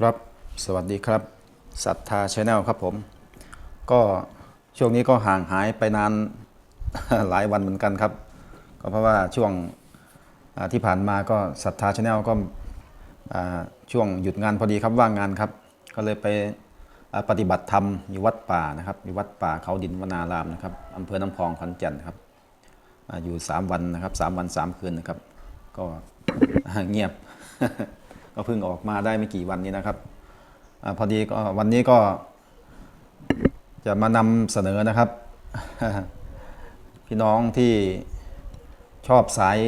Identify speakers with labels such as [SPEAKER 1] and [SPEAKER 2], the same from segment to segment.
[SPEAKER 1] ครับ สวัสดีครับศรัทธาชาแนลครับผม ก็ช่วงนี้ก็ห่างหายไปนานหลายวันเหมือนกันครับ ก็เพราะว่าช่วงที่ผ่านมาก็ศรัทธาชาแนลก็ช่วงหยุดงานพอดีครับว่างงานครับ ก็เลยไปปฏิบัติธรรมอยู่วัดป่านะครับอยู่วัดป่าเขาดินวนารามนะครับอำเภอน้ำพองขอนแก่นครับอยู่ 3 วันนะครับสามวันสามคืนนะครับ ก็เงียบ ก็เพิ่งออกมาได้ไม่กี่วันนี้นะครับอพอดีก็วันนี้ก็จะมานำเสนอนะครับ พี่น้องที่ชอบสาย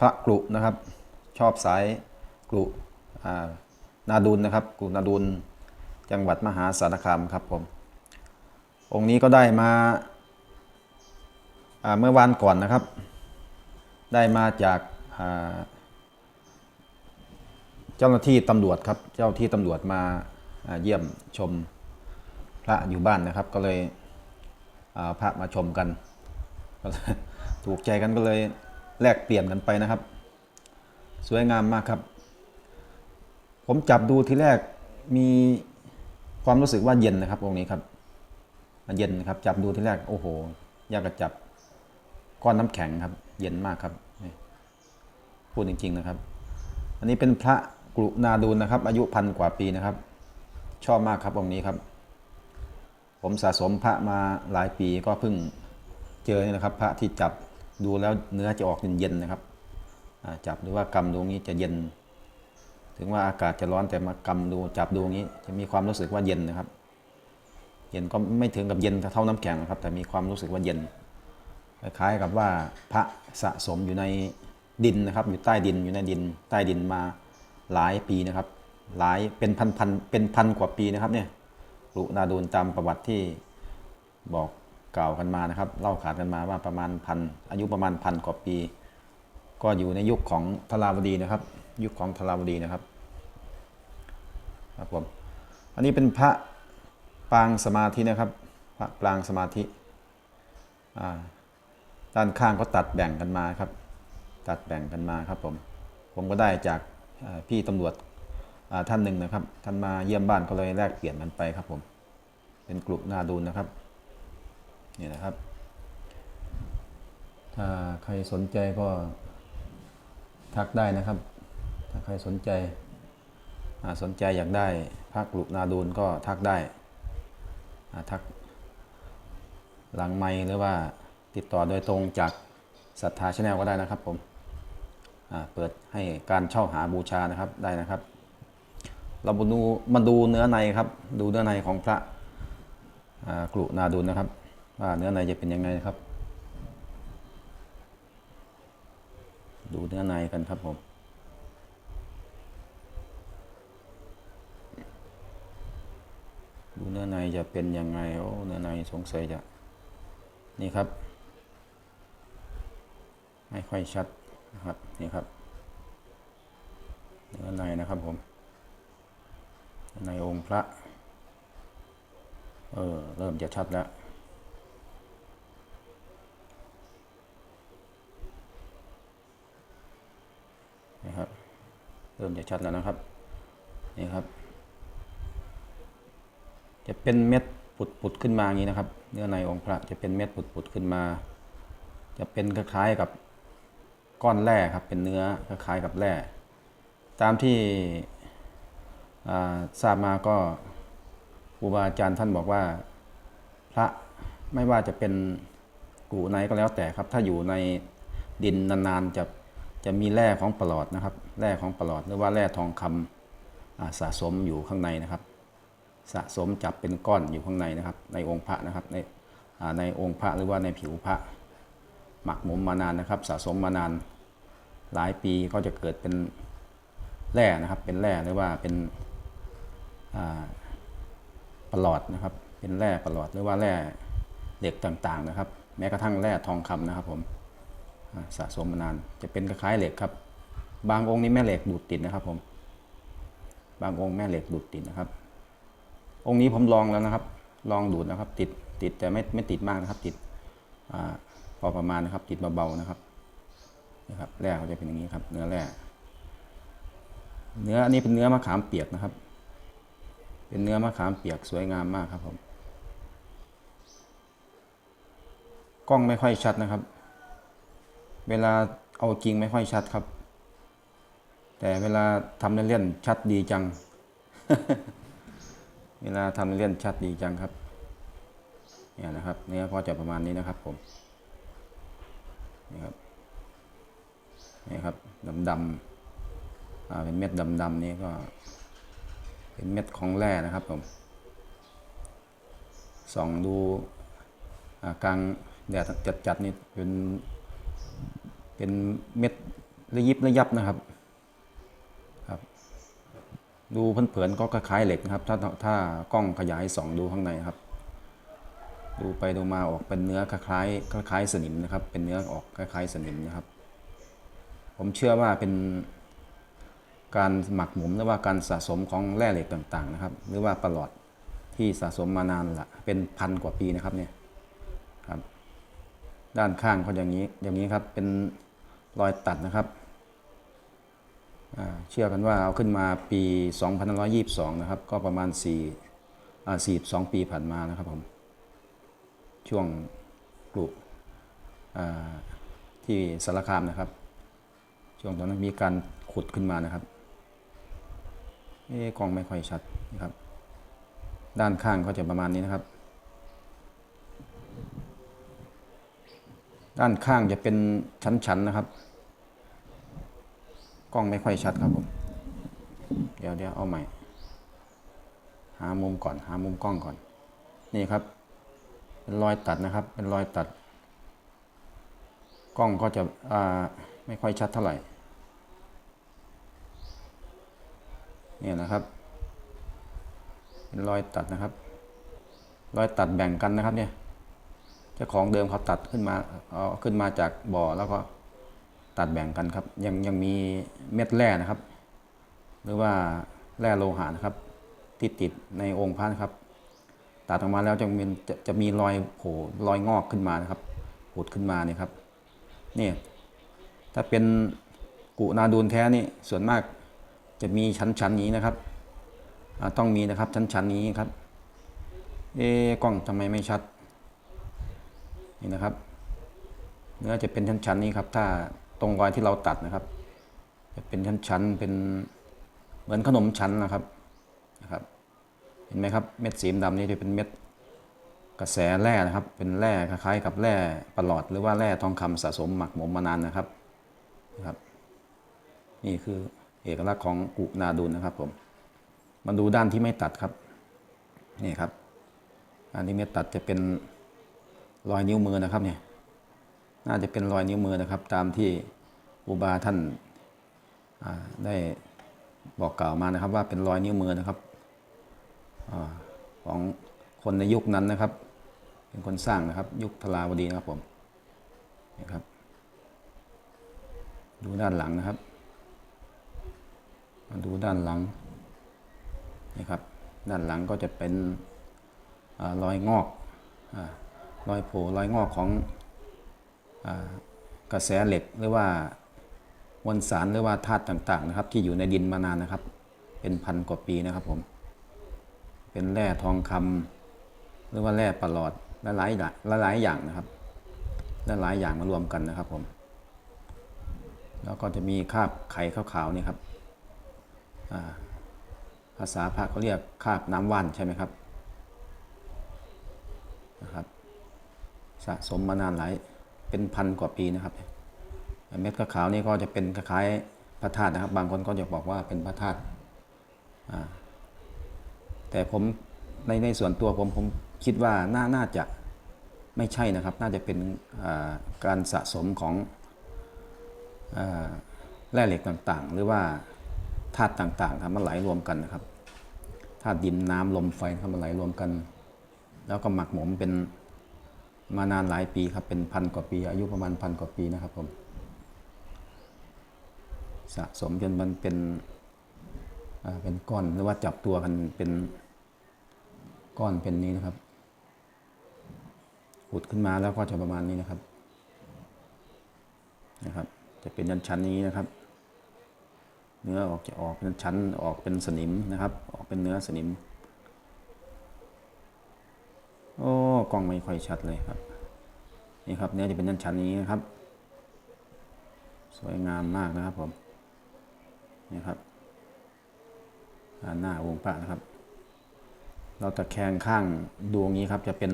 [SPEAKER 1] พระกรุนะครับ ชอบสายกรุอ่านาดุลนะครับกรุนาดุลจังหวัดมหาสารคามครับผมองค์นี้ก็ได้มาเมื่อวานก่อนนะครับ ได้มาจากา เจ้าหน้าที่ตำรวจครับ เจ้าที่ตำรวจมาเยี่ยมชมพระอยู่บ้านนะครับ ก็เลยพระมาชมกันถูกใจกันก็เลยแลกเปลี่ยนกันไปนะครับ สวยงามมากครับ ผมจับดูทีแรกมีความรู้สึกว่าเย็นนะครับองค์นี้ครับเย็นนะครับ จับดูทีแรกโอ้โหยากจะจับก้อนน้ำแข็งครับ เย็นมากครับพูดจริง ๆนะครับ อันนี้เป็นพระ กรุนาดูลนะครับ อายุพันกว่าปีนะครับ ชอบมากครับองค์นี้ครับ ผมสะสมพระมาหลายปีก็เพิ่งเจอนี่นะครับ พระที่จับดูแล้วเนื้อจะออกเย็นๆนะครับจับหรือว่ากำดูนี้จะเย็น ถึงว่าอากาศจะร้อนแต่มากำดูจับดูนี้ จะมีความรู้สึกว่าเย็นนะครับ เย็นก็ไม่ถึงกับเย็นเท่าน้ำแข็งนะครับ แต่มีความรู้สึกว่าเย็นคล้ายๆกับว่าพระสะสมอยู่ในดินนะครับ อยู่ใต้ดินอยู่ในดิน ใต้ดินมา หลายปีนะครับ หลายเป็นพันพันเป็นพันกว่าปีนะครับเนี่ยรุนาดูลตามประวัติที่บอกกล่าวกันมานะครับ เล่าขานกันมาว่าประมาณพันอายุประมาณพันกว่าปี ก็อยู่ในยุคของทราวดีนะครับ ยุคของทราวดีนะครับครับผมอันนี้เป็นพระปางสมาธินะครับ พระปางสมาธิอ่าด้านข้างก็ตัดแบ่งกันมาครับ ตัดแบ่งกันมาครับผมผมก็ได้จาก พี่ตำรวจท่านหนึ่งนะครับ ท่านมาเยี่ยมบ้านก็เลยแลกเปลี่ยนกันไปครับผม เป็นกลุ่มนาดูนนะครับ นี่นะครับ ถ้าใครสนใจก็ทักได้นะครับ ถ้าใครสนใจสนใจอยากได้พระกลุ่มนาดูนก็ทักได้ทักหลังไมค์หรือว่าติดต่อโดยตรงจากศรัทธาชาแนลก็ได้นะครับผม เปิดให้การเช่าหาบูชานะครับได้นะครับ เรามาดูมาดูเนื้อในครับ ดูเนื้อในของพระกรุนาดุลนะครับว่าเนื้อในจะเป็นยังไงครับ ดูเนื้อในกันครับผมดูเนื้อในจะเป็นยังไงโอ้เนื้อในสงสัยจะนี่ครับ ไม่ค่อยชัด นะครับนี่ครับเนื้อในนะครับผมในองค์พระ เออ เริ่มจะชัดแล้วนะครับ เริ่มจะชัดแล้วนะครับ นี่ครับ จะเป็นเม็ดปุดๆขึ้นมาอย่างนี้นะครับ เนื้อในองค์พระจะเป็นเม็ดปุดๆขึ้นมา จะเป็นคล้ายๆกับ ก้อนแร่ครับเป็นเนื้อคล้ายๆกับแร่ตามที่ทราบมาก็ครูบาอาจารย์ท่านบอกว่าพระไม่ว่าจะเป็นกูไหนก็แล้วแต่ครับ ถ้าอยู่ในดินนานๆจะจะมีแร่ของปลอดนะครับแร่ของปลอดหรือว่าแร่ทองคำอ่าสะสมอยู่ข้างในนะครับ สะสมจับเป็นก้อนอยู่ข้างในนะครับ ในองค์พระนะครับในในองค์พระหรือว่าในผิวพระหมักหมมมานานนะครับ สะสมมานาน หลายปีก็จะเกิดเป็นแร่นะครับ เป็นแร่หรือว่าเป็นประหลอดนะครับ เป็นแร่ประหลอดหรือว่าแร่เหล็กต่างๆนะครับ แม้กระทั่งแร่ทองคำนะครับผมสะสมมานานจะเป็นคล้ายๆเหล็กครับ บางองค์นี้แม่เหล็กดูดติดนะครับผมบางองค์แม่เหล็กดูดติดนะครับ องค์นี้ผมลองแล้วนะครับ ลองดูดนะครับ ติดติดแต่ไม่ไม่ติดมากนะครับ ติดอพอประมาณนะครับ ติดเบาๆนะครับ นะครับแร่เขาจะเป็นอย่างนี้ครับ เนื้อแร่เนื้ออันนี้เป็นเนื้อมะขามเปียกนะครับ เป็นเนื้อมะขามเปียกสวยงามมากครับผมกล้องไม่ค่อยชัดนะครับ เวลาเอาจริงไม่ค่อยชัดครับ แต่เวลาทำเล่นๆชัดดีจัง เวลาทำเล่นชัดดีจังครับเนี่ยนะครับเนื้อก็จะประมาณนี้นะครับผมนี่ครับ นี่ครับดำๆเป็นเม็ดดำๆนี้ก็ เป็นเม็ดของแร่นะครับผมส่องดูกลางแดดจัดๆนี่เป็นเป็นเม็ดระยิบระยับนะครับครับ ดูเผินๆก็คล้ายเหล็กนะครับ ถ้าถ้ากล้องขยายส่องดูข้างในครับ ดูไปดูมาออกเป็นเนื้อคล้ายคล้ายสนิมนะครับ เป็นเนื้อออกคล้ายสนิมนะครับ ผมเชื่อว่าเป็นการหมักหมมหรือว่าการสะสมของแร่เหล็กต่างๆนะครับ หรือว่าประหลอดที่สะสมมานานละเป็นพันกว่าปีนะครับเนี่ยครับ ด้านข้างก็อย่างนี้อย่างนี้ครับเป็นรอยตัดนะครับเชื่อกันว่าเอาขึ้นมาปี2522 นะครับ ก็ประมาณ4อ่า42 ปีผ่านมานะครับผมช่วงปลูกอ่ที่สารคามนะครับ ช่วงตอนนั้นมีการขุดขึ้นมานะครับเอ๊กล้องไม่ค่อยชัดนะครับ ด้านข้างก็จะประมาณนี้นะครับ ด้านข้างจะเป็นชั้นๆนะครับ กล้องไม่ค่อยชัดครับผม เดี๋ยวเดี๋ยวเอาใหม่ หามุมก่อน หามุมกล้องก่อน นี่ครับ เป็นรอยตัดนะครับ เป็นรอยตัด กล้องก็จะอ่าไม่ค่อยชัดเท่าไหร่ เนี่ยนะครับเป็นรอยตัดนะครับ รอยตัดแบ่งกันนะครับเนี่ยเจ้าของเดิมเขาตัดขึ้นมาเอาขึ้นมาจากบ่อแล้วก็ตัดแบ่งกันครับ ยังยังมีเม็ดแร่นะครับ หรือว่าแร่โลหะนะครับ ที่ติดในองค์พระนะครับ ตัดออกมาแล้วจะมีจะจะมีรอยโผล่รอยงอกขึ้นมานะครับผุดขึ้นมาเนี่ยครับนี่ถ้าเป็นกุนาดูนแท้นี่ส่วนมาก จะมีชั้นๆนี้นะครับต้องมีนะครับชั้นๆนี้ครับ เอ๊ะกล้องทำไมไม่ชัด นี่นะครับเนื้อจะเป็นชั้นๆนี้ครับ ถ้าตรงรอยที่เราตัดนะครับ จะเป็นชั้นๆเป็นเหมือนขนมชั้นนะครับนะครับ เห็นไหมครับเม็ดสีดำนี่จะเป็นเม็ดกระแสแร่นะครับ เป็นแร่คล้ายๆ กับแร่ประหลอดหรือว่าแร่ทองคำสะสมหมักหมมมานานนะครับนะครับ นี่คือ เอกลักษณ์ของกุนาดุลนะครับผมมาดูด้านที่ไม่ตัดครับนี่ครับด้านที่ไม่ตัดจะเป็นรอยนิ้วมือนะครับเนี่ยน่าจะเป็นรอยนิ้วมือนะครับ ตามที่อุบาท่านาได้บอกกล่าวมานะครับ ว่าเป็นรอยนิ้วมือนะครับอของคนในยุคนั้นนะครับ เป็นคนสร้างนะครับ ยุคทลาวดีนะครับผมนี่ครับ ดูด้านหลังนะครับ มาดูด้านหลังนี่ครับ ด้านหลังก็จะเป็นอรอยงอกอรอยโผล่รอยงอกของอกระแสเหล็กหรือว่ามวลสารหรือว่าธาตุต่างๆนะครับ ที่อยู่ในดินมานานนะครับ เป็นพันกว่าปีนะครับผม เป็นแร่ทองคำหรือว่าแร่ประหลอดหลายๆอย่างหลายอย่างนะครับและหลายอย่างมารวมกันนะครับผม แล้วก็จะมีคราบไข่ขาวๆนี่ครับ ภาษาพระเขาเรียกคาบน้ำว่านใช่ไหมครับนะครับสะสมมานานหลายเป็นพันกว่าปีนะครับ เม็ดขาวนี่ก็จะเป็นคล้ายพระธาตุนะครับ บางคนก็จะบอกว่าเป็นพระธาตุแต่ผมในในส่วนตัวผมผมคิดว่าน่าน่าจะไม่ใช่นะครับ น่าจะเป็นการสะสมของอแร่เหล็กต่างๆ หรือว่า ธาตุต่างๆทำมาไหลรวมกันนะครับธาตุดินน้ำลมไฟทำมาไหลรวมกัน แล้วก็หมักหมมเป็นมานานหลายปีครับเป็นพันกว่าปี อายุประมาณพันกว่าปีนะครับผมสะสมจนมันเป็นเป็นก้อนหรือว่าจับตัวกันเป็นก้อนเป็นนี้นะครับขุดขึ้นมาแล้วก็จะประมาณนี้นะครับนะครับ จะเป็นชั้นๆนี้นะครับ เนื้อออกจะออกเป็นชั้นออกเป็นสนิมนะครับ ออกเป็นเนื้อสนิม โอ้กล้องไม่ค่อยชัดเลยครับ นี่ครับเนื้อจะเป็นชั้นๆอย่างนี้นะครับ สวยงามมากนะครับผมนี่ครับด้านหน้าองพระนะครับ เราตะแคงข้างดวงนี้ครับจะเป็น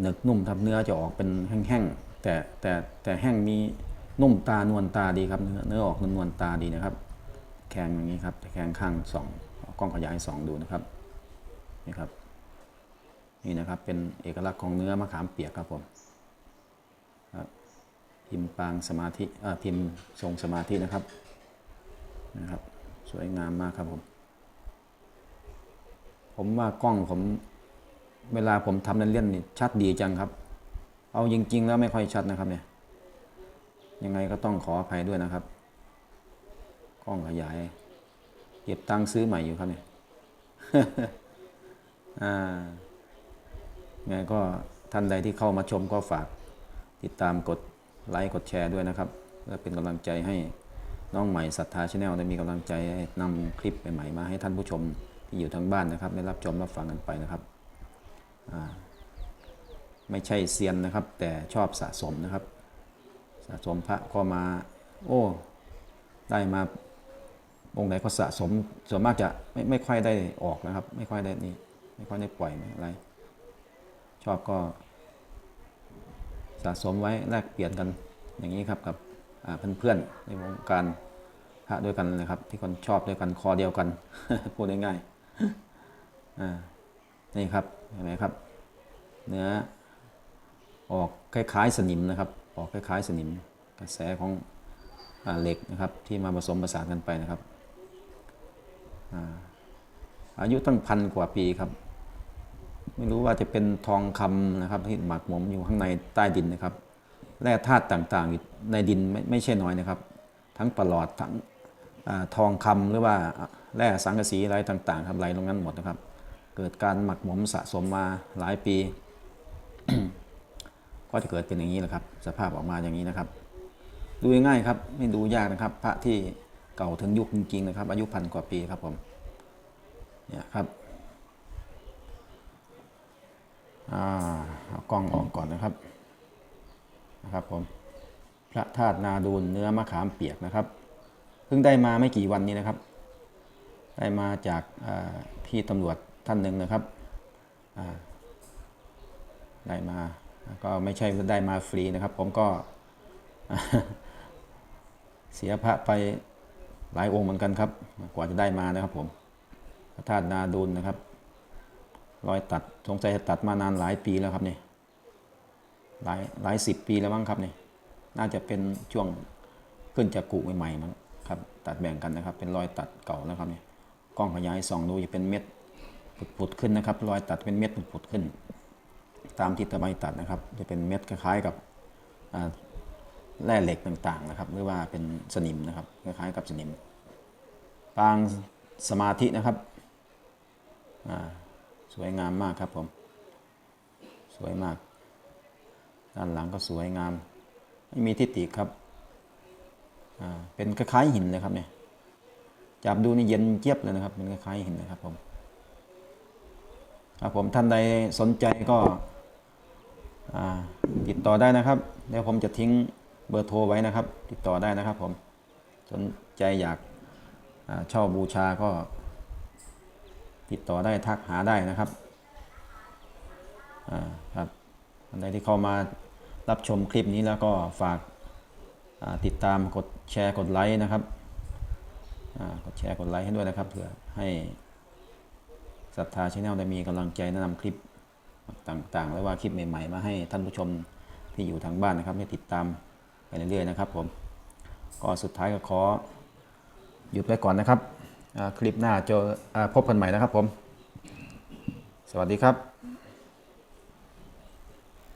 [SPEAKER 1] เนึกนุ่มครับเนื้อจะออกเป็นแห้งๆแต่แต่แต่แห้งมี นุ่มตานวลตาดีครับเนื้อเนื้อออกนวลตาดีนะครับแคงอย่างนี้ครับแคงข้างสองกล้องขยายสองดูนะครับนี่ครับนี่นะครับเป็นเอกลักษณ์ของเนื้อมะขามเปียกครับผมครับพิมพ์ปางสมาธิอ่าพิมพ์ทรงสมาธินะครับนะครับสวยงามมากครับผม ผมว่ากล้องผมเวลาผมทำเล่นๆนี่ชัดดีจังครับ เอาจริง ๆ แล้วไม่ค่อยชัดนะครับเนี่ย ยังไงก็ต้องขออภัยด้วยนะครับ กล้องขยาย เก็บตังค์ซื้อใหม่อยู่ครับเนี่ยอ่าไงก็ท่านใดที่เข้ามาชมก็ฝาก ติดตามกดไลค์กดแชร์ด้วยนะครับเพื่อเป็นกำลังใจให้น้องใหม่ศรัทธาชาแนลได้มีกำลังใจให้นำคลิปใหม่ๆมาให้ท่านผู้ชมที่อยู่ทางบ้านนะครับ ได้รับชมรับฟังกันไปนะครับไม่ใช่เซียนนะครับ แต่ชอบสะสมนะครับะสมพระก็มา โอ้ ได้มาองค์ไหนก็สะสมส่วนมากจะไม่ไม่ค่อยได้ออกนะครับ ไม่ค่อยได้นี่ไม่ค่อยได้ปล่อยอะไร ชอบก็ สะสมไว้แลกเปลี่ยนกันอย่างนี้ครับกับอ่าเพื่อนๆในวงการพระด้วยกันนะครับ ที่คนชอบด้วยกันคอเดียวกันพูดง่ายๆนี่ครับเห็นไหมครับ เนื้อออกคล้ายๆสนิมนะครับออกคล้ายๆสนิมกระแสของอเหล็กนะครับที่มาผสมประสานกันไปนะครับอายุตั้งพันกว่าปีครับ ไม่รู้ว่าจะเป็นทองคำนะครับที่หมักหมมอยู่ข้างในใต้ดินนะครับแร่ธาตุต่างๆในดินไม่ไม่ใช่น้อยนะครับ ทั้งปลอดทั้งอทองคำหรือว่าแร่สังกะสีอะไรต่างๆครับไหลลงนั้นหมดนะครับ เกิดการหมักหมมสะสมมาหลายปี ก็จะเกิดเป็นอย่างนี้แหละครับ สภาพออกมาอย่างนี้นะครับ ดูง่ายครับ ไม่ดูยากนะครับ พระที่เก่าถึงยุคจริงๆนะครับ อายุพันกว่าปีครับผมเนี่ยครับเอากล้องออกก่อนนะครับนะครับผมพระธาตุนาดูลเนื้อมะขามเปียกนะครับ เพิ่งได้มาไม่กี่วันนี้นะครับ ได้มาจากาพี่ตำรวจท่านหนึ่งนะครับได้มา ก็ไม่ใช่ว่ได้มาฟรีนะครับ ผมก็เสียพระไปหลายองค์เหมือนกันครับ กว่าจะได้มานะครับผมพระธาตุนาดูลนะครับ รอยตัดสงสัยจะตัดมานานหลายปีแล้วครับเนี่ยหลายหลายสิบปีแล้วมั้งครับเนี่ยน่าจะเป็นช่วงขึ้นจากกุใหม่ๆมั้งครับ ตัดแบ่งกันนะครับ เป็นรอยตัดเก่านะครับเนี่ยกล้องขยายส่องดูจะเป็นเม็ดผุดๆขึ้นนะครับ รอยตัดเป็นเม็ดผุดๆขึ้น ตามที่ตะไบตัดนะครับ จะเป็นเม็ดคล้ายๆกับแร่เหล็กต่างๆนะครับ หรือว่าเป็นสนิมนะครับคล้ายๆกับสนิม ปางสมาธินะครับสวยงามมากครับผมสวยมาก ด้านหลังก็สวยงาม ไม่มีทิฏฐิครับเป็นคล้ายๆหินเลยครับเนี่ยจับดูนี่เย็นเจี๊ยบเลยนะครับเป็นคล้ายๆหินนะครับผมครับผมท่านใดสนใจก็ ติดต่อได้นะครับ เดี๋ยวผมจะทิ้งเบอร์โทรไว้นะครับ ติดต่อได้นะครับผมสนใจอยากเช่าบูชาก็ ติดต่อได้ทักหาได้นะครับครับอันใดที่เข้ามารับชมคลิปนี้แล้วก็ฝากติดตามกดแชร์กดไลค์นะครับกดแชร์กดไลค์ให้ด้วยนะครับเพื่อให้ศรัทธาชาแนลได้มีกำลังใจแนะนำคลิป ต่างๆ ไว้ว่าคลิปใหม่ๆ มาให้ท่านผู้ชมที่อยู่ทางบ้านนะครับให้ติดตามไปเรื่อยๆนะครับผมก็สุดท้ายก็ขอหยุดไว้ก่อนนะครับคลิปหน้าเจอพบกันใหม่นะครับผม สวัสดีครับ